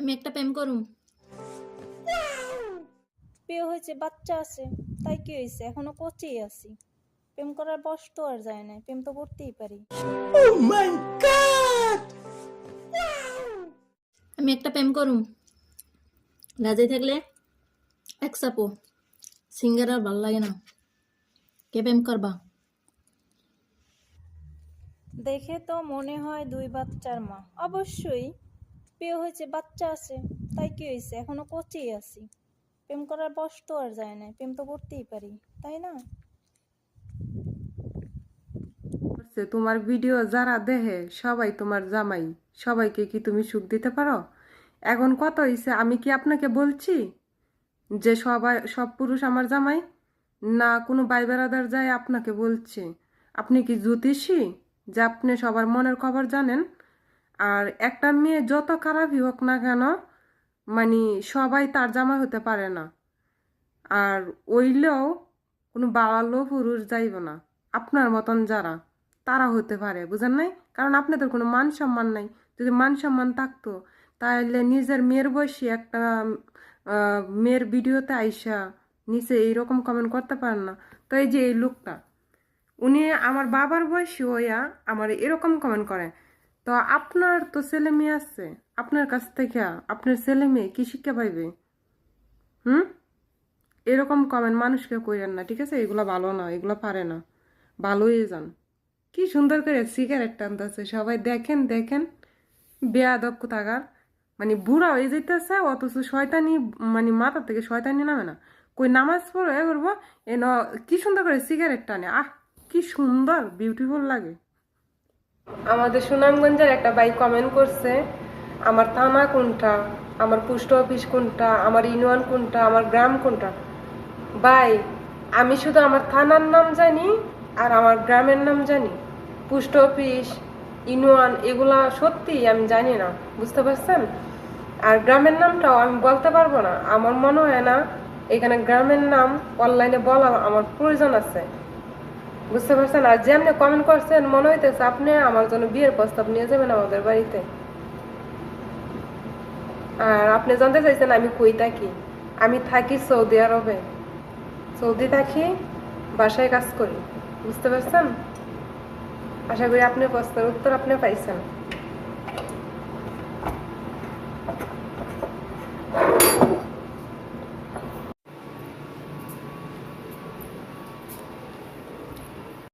আমি একটা প্রেম করুম। বিয়ে হয়েছে বাচ্চা আছে তাই কি হয়েছে? এখনও কোচেই আছি। প্রেম করার বয়স তো আর যায় না প্রেম তো করতেই পারি। আমি একটা প্রেম করুম। রাজি থাকলে এক চাপো সিঙ্গার আর ভালো লাগে না। কে প্রেম করবা? দেখে তো মনে হয় দুই বাচ্চার মা। অবশ্যই বিয়ে হয়েছে, বাচ্চা আছে, তাই কি হয়েছে? এখনও কচেই আছি। প্রেম করার বয়স তো আর যায় না, প্রেম তো করতেই পারি, তাই না? তোমার ভিডিও যারা দেখে, সবাই তোমার জামাই, সবাইকে কি তুমি সুখ দিতে পারো? এখন কত হয়েছে আমি কি আপনাকে বলছি যে সবাই, সব পুরুষ আমার জামাই? না, কোনো ভাই বেড়াদার যায় আপনাকে বলছে। আপনি কি জ্যোতিষী? যে আপনি সবার মনের খবর জানেন আর একটা মেয়ে যত খারাপই হোক না কেন মানে সবাই তার জামাই হতে পারে না। আর ওইলেও কোনো বাড়ালো পুরুষ যাইব না। আপনার মতন যারা, তারা হতে পারে, বুঝেন নাই? কারণ আপনাদের কোনো মান সম্মান নাই। যদি মান সম্মান থাকতো তাহলে নিজের মেয়ের বয়সী একটা মেয়ের ভিডিওতে আইসা নিচে এইরকম কমেন্ট করতে পারেন না। তো এই যে এই লোকটা, উনি আমার বাবার বয়সী হইয়া আমার এরকম কমেন্ট করে। তো আপনার তো ছেলে মেয়ে আছে। আপনার কাছ থেকে আপনার ছেলে মেয়ে কি শিক্ষা পাইবে? হুম? এরকম কমেন্ট মানুষকে কইরেন না, ঠিক আছে? এগুলো ভালো না, এগুলো পারে না। ভালোই যান কি সুন্দর করে সিগারেট টানতেছে। সবাই দেখেন দেখেন। বেয়াদব কোথাকার। মানে বুড়া হয়ে যেতেছে অথচ শয়তানি মানে মাথা থেকে শয়তানি নামে না। কই নামাজ পড়ো, এ করব, এ কি সুন্দর করে সিগারেট টানে। আহ, কি সুন্দর বিউটিফুল লাগে। আমাদের সুনামগঞ্জের একটা ভাই কমেন্ট করছে, আমার থানা কোনটা? আমার পোস্ট অফিস কোনটা? আমার ইউনিয়ন কোনটা? আমার গ্রাম কোনটা? ভাই, আমি শুধু আমার থানার নাম জানি আর আমার গ্রামের নাম জানি। পোস্ট অফিস ইউনিয়ন এগুলা সত্যি আমি জানি না, বুঝতে পারছেন? আর গ্রামের নামটাও আমি বলতে পারব না। আমার মনে হয় না এখানে গ্রামের নাম অনলাইনে বলা আমার প্রয়োজন আছে। বুঝতে পারছেন? আর যে আপনি কমেন্ট করছেন, মনে হইতেছে আপনি আমার জন্য বিয়ের প্রস্তাব নিয়ে যাবেন আমাদের বাড়িতে। আর আপনি জানতে চাইছেন আমি কই থাকি? আমি থাকি সৌদি আরবে। সৌদি থাকি, বাসায় কাজ করি। বুঝতে পারছেন? আশা করি আপনার প্রশ্নের উত্তর আপনি পাইছেন।